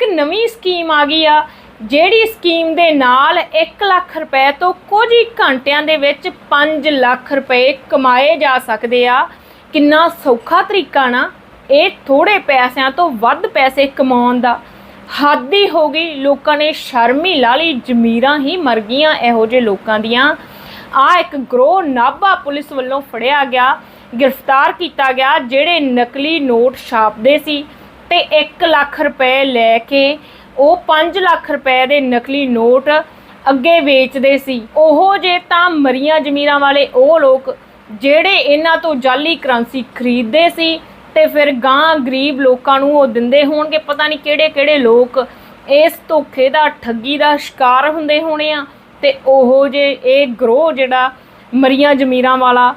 ਇੱਕ ਨਵੀਂ ਸਕੀਮ ਆ ਗਈ ਆ, ਜਿਹੜੀ ਸਕੀਮ ਦੇ ਨਾਲ 1 ਲੱਖ ਰੁਪਏ ਤੋਂ ਕੁਝ ਹੀ ਘੰਟਿਆਂ ਦੇ ਵਿੱਚ 5 ਲੱਖ ਰੁਪਏ ਕਮਾਏ ਜਾ ਸਕਦੇ ਆ। ਕਿੰਨਾ ਸੌਖਾ ਤਰੀਕਾ ਨਾ, ਇਹ ਥੋੜੇ ਪੈਸਿਆਂ ਤੋਂ ਵੱਧ ਪੈਸੇ ਕਮਾਉਣ ਦਾ। ਹੱਦ ਹੀ ਹੋ ਗਈ, ਲੋਕਾਂ ਨੇ ਸ਼ਰਮ ਹੀ ਲਾ ਲਈ, ਜ਼ਮੀਰਾਂ ਹੀ ਮਰ ਗਈਆਂ ਇਹੋ ਜਿਹੇ ਲੋਕਾਂ ਦੀਆਂ। ਆ ਇੱਕ ਗਰੋਹ ਨਾਭਾ ਪੁਲਿਸ ਵੱਲੋਂ ਫੜਿਆ ਗਿਆ, ਗ੍ਰਿਫਤਾਰ ਕੀਤਾ ਗਿਆ, ਜਿਹੜੇ ਨਕਲੀ ਨੋਟ ਛਾਪਦੇ ਸੀ। ਤੇ 1 ਲੱਖ ਰੁਪਏ ਲੈ ਕੇ ਉਹ 5 ਲੱਖ ਰੁਪਏ ਦੇ ਨਕਲੀ ਨੋਟ ਅੱਗੇ ਵੇਚਦੇ ਸੀ। ਉਹ ਜੇ ਤਾਂ ਮਰੀਆਂ ਜ਼ਮੀਰਾਂ ਵਾਲੇ ਉਹ ਲੋਕ ਜਿਹੜੇ ਇਹਨਾਂ ਤੋਂ ਜਾਲੀ ਕਰੰਸੀ ਖਰੀਦਦੇ ਸੀ ਤੇ ਫਿਰ ਗਾਂ ਗਰੀਬ ਲੋਕਾਂ ਨੂੰ ਉਹ ਦਿੰਦੇ ਹੋਣਗੇ। ਪਤਾ ਨਹੀਂ ਕਿਹੜੇ ਕਿਹੜੇ ਲੋਕ ਇਸ ਧੋਖੇ ਦਾ, ਠੱਗੀ ਦਾ ਸ਼ਿਕਾਰ ਹੁੰਦੇ ਹੋਣੇ ਆ ਤੇ ਉਹ ਜੇ ਇਹ ਗਰੋਹ ਜਿਹੜਾ ਮਰੀਆਂ ਜ਼ਮੀਰਾਂ ਵਾਲਾ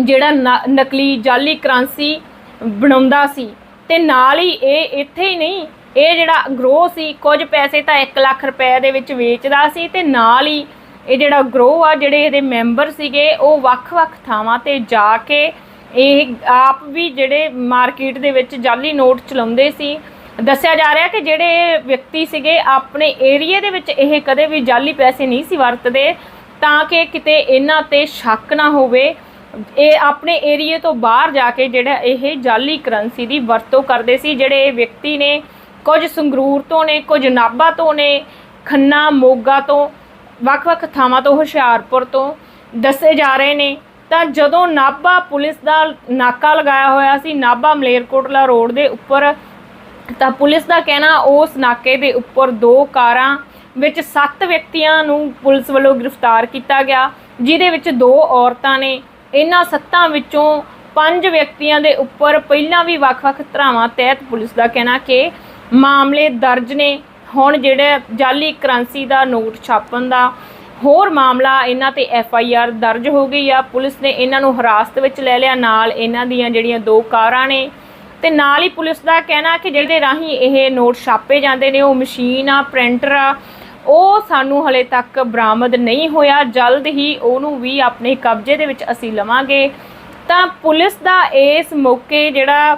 ਜਿਹੜਾ ਨ- ਨਕਲੀ ਜਾਲੀ ਕਰੰਸੀ ਬਣਾਉਂਦਾ ਸੀ। ਤੇ ਨਾਲ ਹੀ ਇਹ ਇੱਥੇ ਹੀ ਨਹੀਂ, ਇਹ ਜਿਹੜਾ ਗਰੋਹ ਸੀ, ਕੁਝ ਪੈਸੇ ਤਾਂ 1 ਲੱਖ ਰੁਪਏ ਦੇ ਵਿੱਚ ਵੇਚਦਾ ਸੀ ਤੇ ਨਾਲ ਹੀ ਇਹ ਜਿਹੜਾ ਗਰੋਹ ਆ, ਜਿਹੜੇ ਇਹਦੇ ਮੈਂਬਰ ਸੀਗੇ, ਉਹ ਵੱਖ-ਵੱਖ ਥਾਵਾਂ ਤੇ ਜਾ ਕੇ ਇਹ ਆਪ ਵੀ ਜਿਹੜੇ ਮਾਰਕੀਟ ਦੇ ਵਿੱਚ ਜਾਲੀ ਨੋਟ ਚਲਾਉਂਦੇ ਸੀ। ਦੱਸਿਆ ਜਾ ਰਿਹਾ ਕਿ ਜਿਹੜੇ ਵਿਅਕਤੀ ਸੀਗੇ, ਆਪਣੇ ਏਰੀਏ ਦੇ ਵਿੱਚ ਇਹ ਕਦੇ ਵੀ ਜਾਲੀ ਪੈਸੇ ਨਹੀਂ ਸੀ ਵਰਤਦੇ, ਤਾਂ ਕਿ ਕਿਤੇ ਇਹਨਾਂ ਤੇ ਸ਼ੱਕ ਨਾ ਹੋਵੇ। ਇਹ ਆਪਣੇ ਏਰੀਏ ਤੋਂ ਬਾਹਰ ਜਾ ਕੇ ਜਿਹੜਾ ਇਹ ਜਾਲੀ ਕਰੰਸੀ ਦੀ ਵਰਤੋਂ ਕਰਦੇ ਸੀ, ਜਿਹੜੇ ਇਹ ਵਿਅਕਤੀ ਨੇ, ਕੁਝ ਸੰਗਰੂਰ ਤੋਂ ਨੇ, ਕੁਝ ਨਾਭਾ ਤੋਂ ਨੇ, ਖੰਨਾ, ਮੋਗਾ ਤੋਂ, ਵੱਖ-ਵੱਖ ਥਾਵਾਂ ਤੋਂ, ਹੁਸ਼ਿਆਰਪੁਰ ਤੋਂ ਦੱਸੇ ਜਾ ਰਹੇ ਨੇ। ਤਾਂ ਜਦੋਂ ਨਾਭਾ ਪੁਲਿਸ ਦਾ ਨਾਕਾ ਲਗਾਇਆ ਹੋਇਆ ਸੀ, ਨਾਭਾ ਮਲੇਰਕੋਟਲਾ ਰੋਡ ਦੇ ਉੱਪਰ, ਤਾਂ ਪੁਲਿਸ ਦਾ ਕਹਿਣਾ ਉਸ ਨਾਕੇ ਦੇ ਉੱਪਰ ਦੋ ਕਾਰਾਂ ਵਿੱਚ ਸੱਤ ਵਿਅਕਤੀਆਂ ਨੂੰ ਪੁਲਿਸ ਵੱਲੋਂ ਗ੍ਰਿਫਤਾਰ ਕੀਤਾ ਗਿਆ ਜਿਦੇ ਵਿੱਚ ਦੋ ਔਰਤਾਂ ਨੇ। ਇਹਨਾਂ ਸੱਤਾਂ ਵਿੱਚੋਂ ਪੰਜ ਵਿਅਕਤੀਆਂ ਦੇ ਉੱਪਰ ਪਹਿਲਾਂ ਵੀ ਵੱਖ-ਵੱਖ ਧਰਾਵਾਂ ਤਹਿਤ ਪੁਲਿਸ ਦਾ ਕਹਿਣਾ ਕਿ ਮਾਮਲੇ ਦਰਜ ਨੇ। ਹੁਣ ਜਿਹੜਾ ਜਾਲੀ ਕਰੰਸੀ ਦਾ ਨੋਟ ਛਾਪਣ ਦਾ ਹੋਰ ਮਾਮਲਾ ਇਹਨਾਂ ਤੇ ਐਫ ਆਈ ਆਰ ਦਰਜ ਹੋ ਗਈ ਆ। ਪੁਲਿਸ ਨੇ ਇਹਨਾਂ ਨੂੰ ਹਿਰਾਸਤ ਵਿੱਚ ਲੈ ਲਿਆ। ਨਾਲ ਇਹਨਾਂ ਦੀਆਂ ਜਿਹੜੀਆਂ ਦੋ ਕਾਰਾਂ ਨੇ ਤੇ ਨਾਲ ਹੀ ਪੁਲਿਸ ਦਾ ਕਹਿਣਾ ਕਿ ਜਿਹਦੇ ਰਾਹੀਂ ਇਹ ਨੋਟ ਛਾਪੇ ਜਾਂਦੇ ਨੇ, ਉਹ ਮਸ਼ੀਨ ਆ, ਪ੍ਰਿੰਟਰ ਆ ਉਹ ਸਾਨੂੰ ਹਲੇ ਤੱਕ ਬਰਾਮਦ ਨਹੀਂ ਹੋਇਆ। ਜਲਦ ਹੀ ਉਹਨੂੰ ਵੀ ਆਪਣੇ ਕਬਜ਼ੇ ਦੇ ਵਿੱਚ ਅਸੀਂ ਲਵਾਂਗੇ। ਤਾਂ ਪੁਲਿਸ ਦਾ ਇਸ ਮੌਕੇ ਜਿਹੜਾ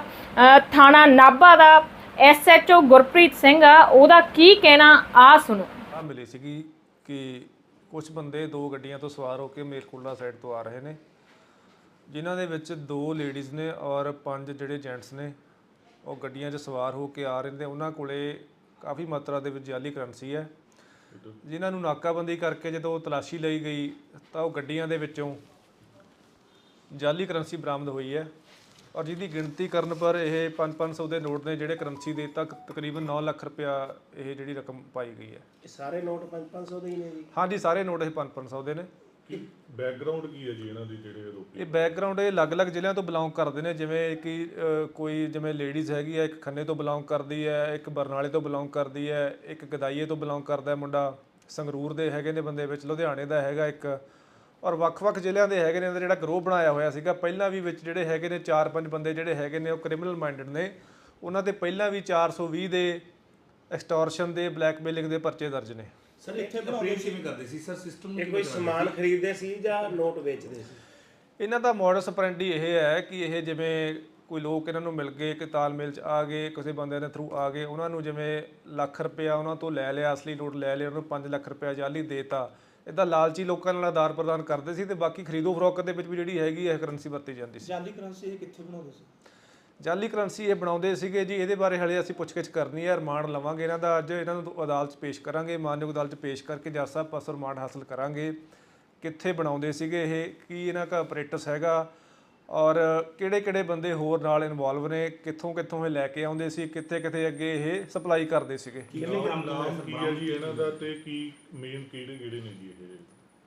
ਥਾਣਾ ਨਾਭਾ ਦਾ ਐਸਐਚਓ ਗੁਰਪ੍ਰੀਤ ਸਿੰਘ ਆ, ਉਹਦਾ ਕੀ ਕਹਿਣਾ? ਆ ਸੁਣੋ। ਆ ਮਿਲੀ ਸੀਗੀ ਕਿ ਕੁਝ ਬੰਦੇ ਦੋ ਗੱਡੀਆਂ ਤੋਂ ਸਵਾਰ ਹੋ ਕੇ ਮੇਰਕੋਟਲਾ ਸਾਈਡ ਤੋਂ ਆ ਰਹੇ ਨੇ। ਜਿਨ੍ਹਾਂ ਦੇ ਵਿੱਚ ਦੋ ਲੇਡੀਜ਼ ਨੇ ਔਰ ਪੰਜ ਜਿਹੜੇ ਜੈਂਟਸ ਨੇ, ਉਹ ਗੱਡੀਆਂ 'ਚ ਸਵਾਰ ਹੋ ਕੇ ਆ ਰਹੇ ਨੇ। ਉਹਨਾਂ ਕੋਲੇ ਕਾਫੀ ਮਾਤਰਾ ਦੇ ਵਿੱਚ ਜਾਲੀ ਕਰੰਸੀ ਹੈ। ਜਿਨ੍ਹਾਂ ਨੂੰ ਨਾਕਾਬੰਦੀ ਕਰਕੇ ਜਦੋਂ ਤਲਾਸ਼ੀ ਲਈ ਗਈ ਤਾਂ ਉਹ ਗੱਡੀਆਂ ਦੇ ਵਿੱਚੋਂ ਜਾਲੀ ਕਰੰਸੀ ਬਰਾਮਦ ਹੋਈ ਹੈ ਔਰ ਜਿਹਦੀ ਗਿਣਤੀ ਕਰਨ ਪਰ ਇਹ 5-500 ਦੇ ਨੋਟ ਨੇ ਜਿਹੜੇ ਕਰੰਸੀ ਦੇ ਤੱਕ ਤਕਰੀਬਨ 9 ਲੱਖ ਰੁਪਇਆ ਇਹ ਜਿਹੜੀ ਰਕਮ ਪਾਈ ਗਈ ਹੈ। ਇਹ ਸਾਰੇ ਨੋਟ 5-500 ਦੇ ਹੀ ਨੇ ਜੀ? ਹਾਂਜੀ ਸਾਰੇ ਨੋਟ ਇਹ 5-500 ਦੇ ਨੇ। ਬੈਕਗ੍ਰਾਉਂਡ ਕੀ ਹੈ ਜੀ ਇਹਨਾਂ ਦੀ ਜਿਹੜੇ ਆਰੋਪੀ ਇਹ ਬੈਕਗ੍ਰਾਉਂਡ ਇਹ ਅਲੱਗ-ਅਲੱਗ ਜ਼ਿਲ੍ਹਿਆਂ ਤੋਂ ਬਿਲੋਂਗ ਕਰਦੇ ਨੇ ਜਿਵੇਂ ਕਿ ਅ, ਕੋਈ ਜਿਵੇਂ ਲੇਡੀਜ਼ ਹੈਗੀ ਹੈ ਇੱਕ ਖੰਨੇ ਤੋਂ ਬਿਲੋਂਗ ਕਰਦੀ ਹੈ ਇੱਕ ਬਰਨਾਲੇ ਤੋਂ ਬਿਲੋਂਗ ਕਰਦੀ ਹੈ ਇੱਕ ਗਦਾਈਏ ਤੋਂ ਬਿਲੋਂਗ ਕਰਦਾ ਹੈ ਮੁੰਡਾ ਸੰਗਰੂਰ ਦੇ ਹੈਗੇ ਨੇ ਬੰਦੇ ਵਿੱਚ ਲੁਧਿਆਣੇ ਦਾ ਹੈਗਾ ਇੱਕ ਔਰ ਵੱਖ-ਵੱਖ ਜ਼ਿਲ੍ਹਿਆਂ ਦੇ ਹੈਗੇ ਨੇ ਇਹਦਾ ਜਿਹੜਾ ਗਰੋਹ ਬਣਾਇਆ ਹੋਇਆ ਸੀਗਾ ਪਹਿਲਾਂ ਵੀ ਵਿੱਚ ਜਿਹੜੇ ਹੈਗੇ ਨੇ 4-5 ਬੰਦੇ ਜਿਹੜੇ ਹੈਗੇ ਨੇ ਉਹ ਕ੍ਰਿਮੀਨਲ ਮਾਈਂਡਡ ਨੇ ਉਹਨਾਂ ਤੇ ਪਹਿਲਾਂ ਵੀ 420 ਦੇ ਐਕਸਟੋਰਸ਼ਨ ਦੇ ਬਲੈਕਮੇਲਿੰਗ ਦੇ ਪਰਚੇ ਦਰਜ ਨੇ। ਸਰ ਇੱਥੇ ਅਪਰੇਟ ਕਿਵੇਂ ਕਰਦੇ ਸੀ? ਸਰ ਸਿਸਟਮ ਨੂੰ ਇਹ ਕੋਈ ਸਮਾਨ ਖਰੀਦਦੇ ਸੀ ਜਾਂ ਨੋਟ ਵੇਚਦੇ ਸੀ? ਇਹਨਾਂ ਦਾ ਮੋਡਸ ਆਪਰੈਂਡੀ ਇਹ ਹੈ ਕਿ ਇਹ ਜਿਵੇਂ ਕੋਈ ਲੋਕ ਇਹਨਾਂ ਨੂੰ ਮਿਲ ਗਏ ਕਿ ਤਾਲਮੇਲ ਚ ਆ ਗਏ ਕਿਸੇ ਬੰਦੇ ਦੇ ਥਰੂ ਆ ਗਏ ਉਹਨਾਂ ਨੂੰ ਜਿਵੇਂ ਲੱਖ ਰੁਪਇਆ ਉਹਨਾਂ ਤੋਂ ਲੈ ਲਿਆ ਅਸਲੀ ਨੋਟ ਲੈ ਲਿਆ ਉਹਨੂੰ 5 ਲੱਖ ਰੁਪਇਆ ਜਾਲੀ ਦੇਤਾ। ਇਦਾਂ ਲਾਲਚੀ ਲੋਕਾਂ ਨਾਲ ਆਦਾਰ ਪ੍ਰਦਾਨ ਕਰਦੇ ਸੀ ਤੇ ਬਾਕੀ ਖਰੀਦੋ ਫਰੋਖਤ ਦੇ ਵਿੱਚ ਵੀ ਜਿਹੜੀ ਹੈਗੀ ਹੈ ਕਰੰਸੀ ਵਰਤੀ ਜਾਂਦੀ ਸੀ। ਜਾਲੀ ਕਰੰਸੀ ਇਹ ਕਿੱਥੇ ਬਣਾਉਂਦੇ ਸੀ? ਜਾਲੀ ਕਰੰਸੀ ਇਹ ਬਣਾਉਂਦੇ ਸੀਗੇ ਜੀ ਇਹਦੇ ਬਾਰੇ ਹਲੇ ਅਸੀਂ ਪੁੱਛਗਿੱਛ ਕਰਨੀ ਹੈ ਰਿਮਾਂਡ ਲਵਾਂਗੇ ਇਹਨਾਂ ਦਾ ਅੱਜ ਇਹਨਾਂ ਨੂੰ ਅਦਾਲਤ 'ਚ ਪੇਸ਼ ਕਰਾਂਗੇ ਮਾਨਯੋਗ ਅਦਾਲਤ 'ਚ ਪੇਸ਼ ਕਰਕੇ ਜੱਜ ਸਾਹਿਬ ਪਾਸੋਂ ਰਿਮਾਂਡ ਹਾਸਲ ਕਰਾਂਗੇ। ਕਿੱਥੇ ਬਣਾਉਂਦੇ ਸੀਗੇ ਇਹ ਕੀ ਇਹਨਾਂ ਦਾ ਆਪਰੇਟਸ ਹੈਗਾ ਔਰ ਕਿਹੜੇ ਕਿਹੜੇ ਬੰਦੇ ਹੋਰ ਨਾਲ ਇਨਵੋਲਵ ਨੇ ਕਿੱਥੋਂ ਕਿੱਥੋਂ ਇਹ ਲੈ ਕੇ ਆਉਂਦੇ ਸੀ ਕਿੱਥੇ ਕਿੱਥੇ ਅੱਗੇ ਇਹ ਸਪਲਾਈ ਕਰਦੇ ਸੀਗੇ? ਕੀ ਹੈ? ਜੀ ਇਹਨਾਂ ਦਾ ਤੇ ਕੀ ਮੇਨ ਕਿਹੜੇ ਕਿਹੜੇ ਨੇ ਜੀ ਇਹ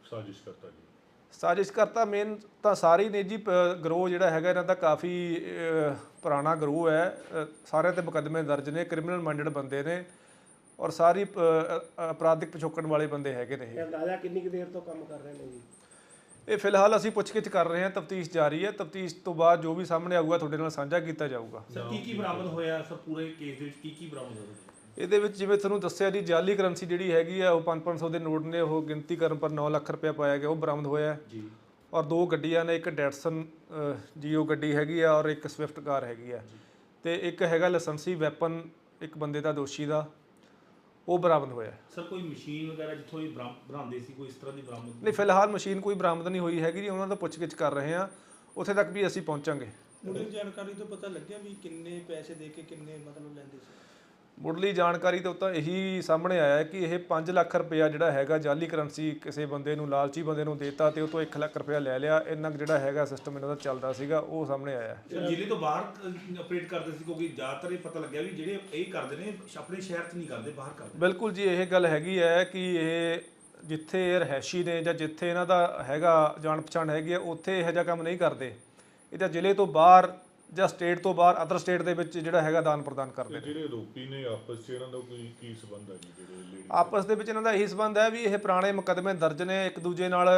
ਸਾਜ਼ਿਸ਼ ਕਰਤਾ ਜੀ? ਸਾਜ਼ਿਸ਼ ਕਰਤਾ ਮੇਨ ਤਾਂ ਸਾਰੀ ਨੇ ਜੀ ਗਰੋਹ ਜਿਹੜਾ ਹੈਗਾ ਇਹਨਾਂ ਦਾ ਕਾਫੀ ਪੁਰਾਣਾ ਗਰੋਹ ਹੈ। ਸਾਰਿਆਂ ਤੇ ਮੁਕੱਦਮੇ ਦਰਜ ਨੇ ਕ੍ਰਿਮੀਨਲ ਮਾਈਂਡਡ ਬੰਦੇ ਨੇ ਔਰ ਸਾਰੀ ਅਪਰਾਧਿਕ ਪਿਛੋਕਣ ਵਾਲੇ ਬੰਦੇ ਹੈਗੇ ਨੇ ਇਹ। ਇਹ ਅੰਦਾਜ਼ਾ ਕਿੰਨੀ ਕੁ ਦੇਰ ਤੋਂ ਕੰਮ ਕਰ ਰਹੇ ਨੇ ਜੀ? ਇਹ ਫਿਲਹਾਲ ਅਸੀਂ ਪੁੱਛਗਿੱਛ ਕਰ ਰਹੇ ਹਾਂ ਤਫਤੀਸ਼ ਜਾਰੀ ਹੈ। ਤਫਤੀਸ਼ ਤੋਂ ਬਾਅਦ ਜੋ ਵੀ ਸਾਹਮਣੇ ਆਊਗਾ ਤੁਹਾਡੇ ਨਾਲ ਸਾਂਝਾ ਕੀਤਾ ਜਾਊਗਾ। ਸਰ ਕੀ ਕੀ ਬਰਾਮਦ ਹੋਇਆ? ਸਰ ਪੂਰੇ ਕੇਸ ਦੇ ਵਿੱਚ ਕੀ ਕੀ ਬਰਾਮਦ ਹੋਇਆ? ਇਹਦੇ ਵਿੱਚ ਜਿਵੇਂ ਤੁਹਾਨੂੰ ਦੱਸਿਆ ਜੀ ਜਾਲੀ ਕਰੰਸੀ ਜਿਹੜੀ ਹੈਗੀ ਆ ਉਹ 5-500 ਦੇ ਨੋਟ ਨੇ ਉਹ ਗਿਣਤੀ ਕਰਨ ਪਰ 9 ਲੱਖ ਰੁਪਇਆ ਪਾਇਆ ਗਿਆ ਉਹ ਬਰਾਮਦ ਹੋਇਆ ਜੀ। ਔਰ ਦੋ ਗੱਡੀਆਂ ਨੇ ਇੱਕ ਡੈਟਸਨ ਜੀਓ ਗੱਡੀ ਹੈਗੀ ਆ ਔਰ ਇੱਕ ਸਵਿਫਟ ਕਾਰ ਹੈਗੀ ਆ। ਤੇ ਇੱਕ ਹੈਗਾ ਲਾਇਸੈਂਸੀ ਵੈਪਨ ਇੱਕ ਬੰਦੇ ਦਾ ਦੋਸ਼ੀ ਦਾ ਉਹ ਬਰਾਮਦ ਹੋਇਆ ਸਰ ਕੋਈ ਮਸ਼ੀਨ ਵਗੈਰਾ ਜਿੱਥੋਂ ਇਹ ਬਰਾਮ- ਬਣਾਉਂਦੇ ਸੀ ਕੋਈ ਇਸ ਤਰ੍ਹਾਂ ਦੀ ਬਰਾਮਦ? ਨਹੀਂ ਫਿਲਹਾਲ ਮਸ਼ੀਨ ਕੋਈ ਬਰਾਮਦ ਨਹੀਂ ਹੋਈ ਹੈਗੀ ਜੀ ਉਹਨਾਂ ਦਾ ਪੁੱਛਗਿੱਛ ਕਰ ਰਹੇ ਆ ਉੱਥੇ ਤੱਕ ਵੀ ਅਸੀਂ ਪਹੁੰਚਾਂਗੇ। ਮੁੱਢਲੀ ਜਾਣਕਾਰੀ ਤੋਂ ਪਤਾ ਲੱਗਿਆ ਵੀ ਕਿੰਨੇ ਪੈਸੇ ਦੇ ਕੇ ਕਿੰਨੇ ਮਤਲਬ ਲੈਂਦੇ ਸੀ? ਮੁੱਢਲੀ ਜਾਣਕਾਰੀ ਤੋਂ ਤਾਂ ਇਹੀ ਸਾਹਮਣੇ ਆਇਆ ਹੈ ਕਿ ਇਹ 5 ਲੱਖ ਰੁਪਇਆ ਜਿਹੜਾ ਹੈਗਾ ਜਾਲੀ ਕਰੰਸੀ ਕਿਸੇ ਬੰਦੇ ਨੂੰ ਲਾਲਚੀ ਬੰਦੇ ਨੂੰ ਦੇਤਾ ਤੇ ਉਹ ਤੋਂ 1 ਲੱਖ ਰੁਪਇਆ ਲੈ ਲਿਆ। ਇੰਨਾ ਜਿਹੜਾ ਹੈਗਾ ਸਿਸਟਮ ਇਹਨਾਂ ਦਾ ਚੱਲਦਾ ਸੀਗਾ ਉਹ ਸਾਹਮਣੇ ਆਇਆ ਜ਼ਿਲ੍ਹੇ ਤੋਂ ਬਾਹਰ ਆਪਰੇਟ ਕਰਦੇ ਸੀ ਕਿਉਂਕਿ ਜ਼ਿਆਦਾਤਰ ਇਹ ਪਤਾ ਲੱਗਿਆ ਵੀ ਜਿਹੜੇ ਇਹ ਕਰਦੇ ਨੇ ਆਪਣੇ ਸ਼ਹਿਰ 'ਚ ਨਹੀਂ ਕਰਦੇ ਬਾਹਰ ਕਰਦੇ ਬਿਲਕੁਲ ਜੀ ਇਹ ਗੱਲ ਹੈਗੀ ਹੈ ਕਿ ਇਹ ਜਿੱਥੇ ਇਹ ਰਹਿਸ਼ੀ ਨੇ ਜਾਂ ਜਿੱਥੇ ਇਹਨਾਂ ਦਾ ਹੈਗਾ ਜਾਣ ਪਛਾਣ ਹੈਗੀ ਹੈ ਉੱਥੇ ਇਹੋ ਜਿਹਾ ਕੰਮ ਨਹੀਂ ਕਰਦੇ। ਇਹ ਤਾਂ ਜ਼ਿਲ੍ਹੇ ਤੋਂ ਬਾਹਰ ਜਾਂ ਸਟੇਟ ਤੋਂ ਬਾਹਰ ਅਦਰ ਸਟੇਟ ਦੇ ਵਿੱਚ ਜਿਹੜਾ ਹੈਗਾ ਦਾਨ ਪ੍ਰਦਾਨ ਕਰਦੇ ਨੇ। ਜਿਹੜੇ ਆਰੋਪੀ ਨੇ ਆਪਸ 'ਚ ਇਹਨਾਂ ਦਾ ਕੋਈ ਕੀ ਸਬੰਧ ਹੈ ਜੀ ਜਿਹੜੇ ਆਪਸ ਦੇ ਵਿੱਚ ਇਹਨਾਂ ਦਾ ਇਹੀ ਸੰਬੰਧ ਹੈ ਵੀ ਇਹ ਪੁਰਾਣੇ ਮੁਕੱਦਮੇ ਦਰਜ ਨੇ ਇੱਕ ਦੂਜੇ ਨਾਲ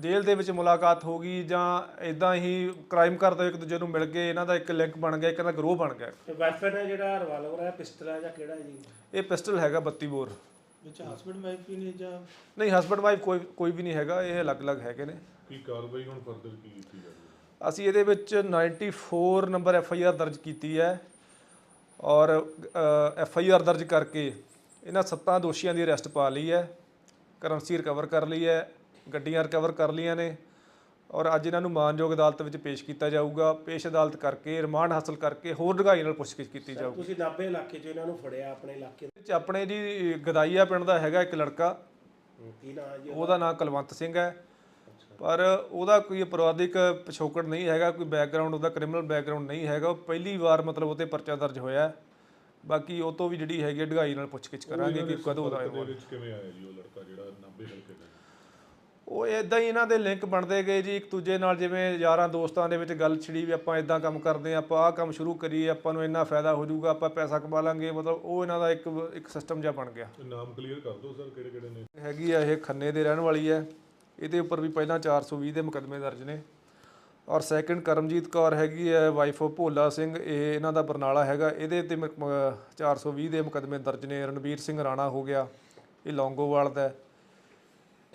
ਜੇਲ੍ਹ ਦੇ ਵਿੱਚ ਮੁਲਾਕਾਤ ਹੋ ਗਈ ਜਾਂ ਇਦਾਂ ਹੀ ਕ੍ਰਾਈਮ ਕਰਦੇ ਇੱਕ ਦੂਜੇ ਨੂੰ ਮਿਲ ਗਏ ਇਹਨਾਂ ਦਾ ਇੱਕ ਲਿੰਕ ਬਣ ਗਿਆ ਇੱਕ ਦਾ ਗਰੋਹ ਬਣ ਗਿਆ। ਤੇ ਵੈਪਨ ਹੈ ਜਿਹੜਾ ਰਿਵਾਲਵਰ ਹੈ ਪਿਸਟਲ ਹੈ ਜਾਂ ਕਿਹੜਾ ਹੈ ਜੀ? ਇਹ ਪਿਸਟਲ ਹੈਗਾ 32 ਬੋਰ। ਵਿੱਚ ਹਸਬੰਡ ਵਾਈਫ ਵੀ ਨੇ ਜਾਂ ਨਹੀਂ ਹਸਬੰਡ ਵਾਈਫ ਕੋਈ ਕੋਈ ਵੀ ਨਹੀਂ ਹੈਗਾ ਇਹ ਅਲੱਗ-ਅਲੱਗ ਹੈਗੇ ਨੇ। ਕੀ ਕਾਰਵਾਈ ਹੁਣ ਫਰਦਰ ਕੀ ਕੀਤੀ ਜਾਵੇ? ਅਸੀਂ ਇਹਦੇ ਵਿੱਚ 94 ਨੰਬਰ ਐਫ ਆਈ ਆਰ ਦਰਜ ਕੀਤੀ ਹੈ ਔਰ ਐਫ ਆਈ ਆਰ ਦਰਜ ਕਰਕੇ ਇਹਨਾਂ ਸੱਤਾਂ ਦੋਸ਼ੀਆਂ ਦੀ ਅਰੈਸਟ ਪਾ ਲਈ ਹੈ ਕਰੰਸੀ ਰਿਕਵਰ ਕਰ ਲਈ ਹੈ ਗੱਡੀਆਂ ਰਿਕਵਰ ਕਰ ਲਈਆਂ ਨੇ ਔਰ ਅੱਜ ਇਹਨਾਂ ਨੂੰ ਮਾਨਯੋਗ ਅਦਾਲਤ ਵਿੱਚ ਪੇਸ਼ ਕੀਤਾ ਜਾਊਗਾ। ਪੇਸ਼ ਅਦਾਲਤ ਕਰਕੇ ਰਿਮਾਂਡ ਹਾਸਲ ਕਰਕੇ ਹੋਰ ਡੂੰਘਾਈ ਨਾਲ ਪੁੱਛਗਿੱਛ ਕੀਤੀ ਜਾਊਗੀ। ਤੁਸੀਂ ਨਾਭੇ ਇਲਾਕੇ 'ਚ ਇਹਨਾਂ ਨੂੰ ਫੜਿਆ ਆਪਣੇ ਇਲਾਕੇ ਵਿੱਚ ਆਪਣੇ ਜੀ ਗਦਾਈਆ ਪਿੰਡ ਦਾ ਹੈਗਾ ਇੱਕ ਲੜਕਾ। ਦਾ ਕੀ ਨਾਮ ਹੈ ਜੀ ਉਹਦਾ? ਨਾਮ ਕੁਲਵੰਤ ਸਿੰਘ ਹੈ। ਪਰ ਉਹਦਾ ਕੋਈ ਅਪਰਾਧਿਕ ਪਿਛੋਕੜ ਨਹੀਂ ਹੈਗਾ ਕੋਈ ਬੈਕਗ੍ਰਾਉਂਡ ਉਹਦਾ ਕ੍ਰਿਮੀਨਲ ਬੈਕਗ੍ਰਾਉਂਡ ਨਹੀਂ ਹੈਗਾ। ਉਹ ਪਹਿਲੀ ਵਾਰ ਮਤਲਬ ਉਹਤੇ ਪਰਚਾ ਦਰਜ ਹੋਇਆ। ਬਾਕੀ ਉਹ ਤੋਂ ਵੀ ਜਿਹੜੀ ਹੈਗੀ ਹੈ ਢਗਾਈ ਨਾਲ ਪੁੱਛਗਿੱਛ ਕਰਾਂਗੇ ਕਿ ਕਦੋਂ ਦਾ ਦੇ ਵਿੱਚ ਕਿਵੇਂ ਆਇਆ ਜੀ ਉਹ ਲੜਕਾ ਜਿਹੜਾ 90 ਹਲਕੇ ਦਾ ਜੀ? ਉਹ ਇਦਾਂ ਹੀ ਇਹਨਾਂ ਦੇ ਲਿੰਕ ਬਣਦੇ ਗਏ ਜੀ। ਇੱਕ ਦੂਜੇ ਨਾਲ ਜਿਵੇਂ ਯਾਰਾਂ ਦੋਸਤਾਂ ਦੇ ਵਿੱਚ ਗੱਲ ਛਿੜੀ ਵੀ ਆਪਾਂ ਇਦਾਂ ਕੰਮ ਕਰਦੇ ਹਾਂ ਆਪਾਂ ਆਹ ਕੰਮ ਸ਼ੁਰੂ ਕਰੀਏ ਆਪਾਂ ਨੂੰ ਇੰਨਾ ਫਾਇਦਾ ਹੋ ਜਾਊਗਾ ਆਪਾਂ ਪੈਸਾ ਕਮਾ ਲਾਂਗੇ ਮਤਲਬ ਉਹ ਇਹਨਾਂ ਦਾ ਇੱਕ ਇੱਕ ਸਿਸਟਮ ਜਿਹਾ ਬਣ ਗਿਆ। ਨਾਮ ਕਲੀਅਰ ਕਰ ਦਿਓ ਸਰ ਕਿਹੜੇ ਕਿਹੜੇ ਨੇ? ਹੈਗੀ ਆ ਇਹ ਖੰਨੇ ਦੇ ਰਹਿਣ ਵਾਲੀ ਹੈ। ਇਹਦੇ ਉੱਪਰ ਵੀ ਪਹਿਲਾਂ 420 ਦੇ ਮੁਕੱਦਮੇ ਦਰਜ ਨੇ। ਔਰ ਸੈਕੰਡ ਕਰਮਜੀਤ ਕੌਰ ਹੈਗੀ ਹੈ ਵਾਈਫ ਆਫ ਭੋਲਾ ਸਿੰਘ, ਇਹ ਇਹਨਾਂ ਦਾ ਬਰਨਾਲਾ ਹੈਗਾ। ਇਹਦੇ ਤੇ ਮੁਕ- ਮ- 420 ਦੇ ਮੁਕੱਦਮੇ ਦਰਜ ਨੇ। ਰਣਵੀਰ ਸਿੰਘ ਰਾਣਾ ਹੋ ਗਿਆ, ਇਹ ਲੌਂਗੋਵਾਲ ਦਾ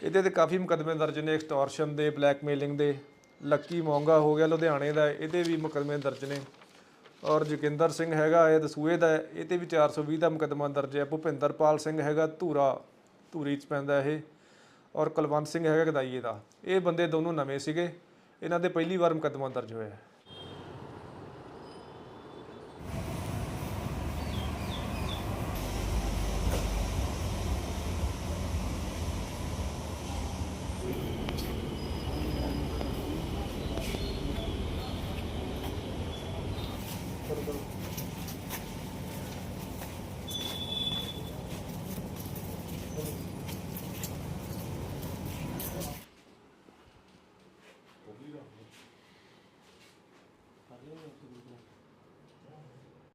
ਇਹਦੇ ਤੇ ਕਾਫੀ ਮੁਕੱਦਮੇ ਦਰਜ ਨੇ ਐਕਸਟੋਰਸ਼ਨ ਦੇ ਬਲੈਕਮੇਲਿੰਗ ਦੇ, ਲੱਕੀ ਮੋਂਗਾ ਹੋ ਗਿਆ, ਲੁਧਿਆਣੇ ਦਾ ਇਹਦੇ ਵੀ ਮੁਕੱਦਮੇ ਦਰਜ ਨੇ। ਔਰ ਜੋਗਿੰਦਰ ਸਿੰਘ ਹੈਗਾ, ਇਹ ਦਸੂਏ ਦਾ ਇਹ ਤੇ ਵੀ 420 ਦਾ ਮੁਕੱਦਮਾ ਦਰਜ ਹੈ। ਭੁਪਿੰਦਰਪਾਲ ਸਿੰਘ ਹੈਗਾ, ਧੂਰਾ, ਧੂਰੀ ਚ ਪੈਂਦਾ ਇਹ। ਔਰ ਕੁਲਵੰਤ ਸਿੰਘ ਹੈਗਾ ਗਦਾਈਏ ਦਾ। ਇਹ ਬੰਦੇ ਦੋਨੋਂ ਨਵੇਂ ਸੀਗੇ। ਇਹਨਾਂ ਦੇ ਪਹਿਲੀ ਵਾਰ ਮੁਕੱਦਮਾ ਦਰਜ ਹੋਇਆ ਹੈ।